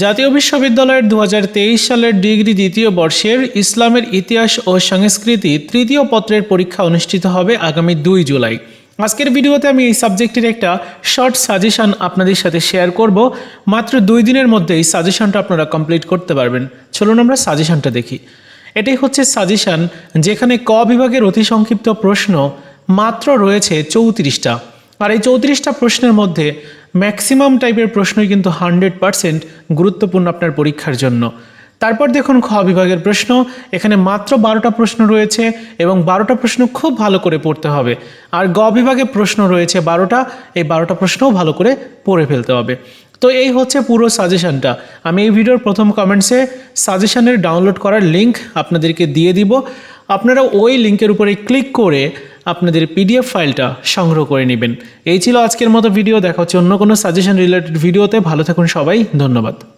জাতীয় বিশ্ববিদ্যালয়ের দু হাজার তেইশ সালের ডিগ্রি দ্বিতীয় বর্ষের ইসলামের ইতিহাস ও সংস্কৃতি তৃতীয় পত্রের পরীক্ষা অনুষ্ঠিত হবে আগামী দুই জুলাই। আজকের ভিডিওতে আমি এই সাবজেক্টের একটা শর্ট সাজেশন আপনাদের সাথে শেয়ার করব। মাত্র দুই দিনের মধ্যে এই সাজেশনটা আপনারা কমপ্লিট করতে পারবেন। চলুন আমরা সাজেশনটা দেখি। এটাই হচ্ছে সাজেশন যেখানে ক বিভাগের অতি সংক্ষিপ্ত প্রশ্ন মাত্র রয়েছে চৌত্রিশটা। আর এই চৌত্রিশটা প্রশ্নের মধ্যে ম্যাক্সিমাম টাইপের প্রশ্নই কিন্তু হান্ড্রেড পারসেন্ট গুরুত্বপূর্ণ আপনার পরীক্ষার জন্য। তারপর দেখুন খ বিভাগের প্রশ্ন, এখানে মাত্র বারোটা প্রশ্ন রয়েছে এবং বারোটা প্রশ্ন খুব ভালো করে পড়তে হবে। আর গ বিভাগে প্রশ্ন রয়েছে বারোটা, এই বারোটা প্রশ্নও ভালো করে পড়ে ফেলতে হবে। তো এই হচ্ছে পুরো সাজেশনটা। আমি এই ভিডিওর প্রথম কমেন্টসে সাজেশানের ডাউনলোড করার লিঙ্ক আপনাদেরকে দিয়ে দিব। আপনারা ওই লিঙ্কের উপরে ক্লিক করে আপনাদের পিডিএফ ফাইলটা সংগ্রহ করে নেবেন। এই ছিল আজকের মতো ভিডিও দেখা হচ্ছে অন্য কোনো সাজেশন রিলেটেড ভিডিওতে ভালো থাকুন সবাই। ধন্যবাদ।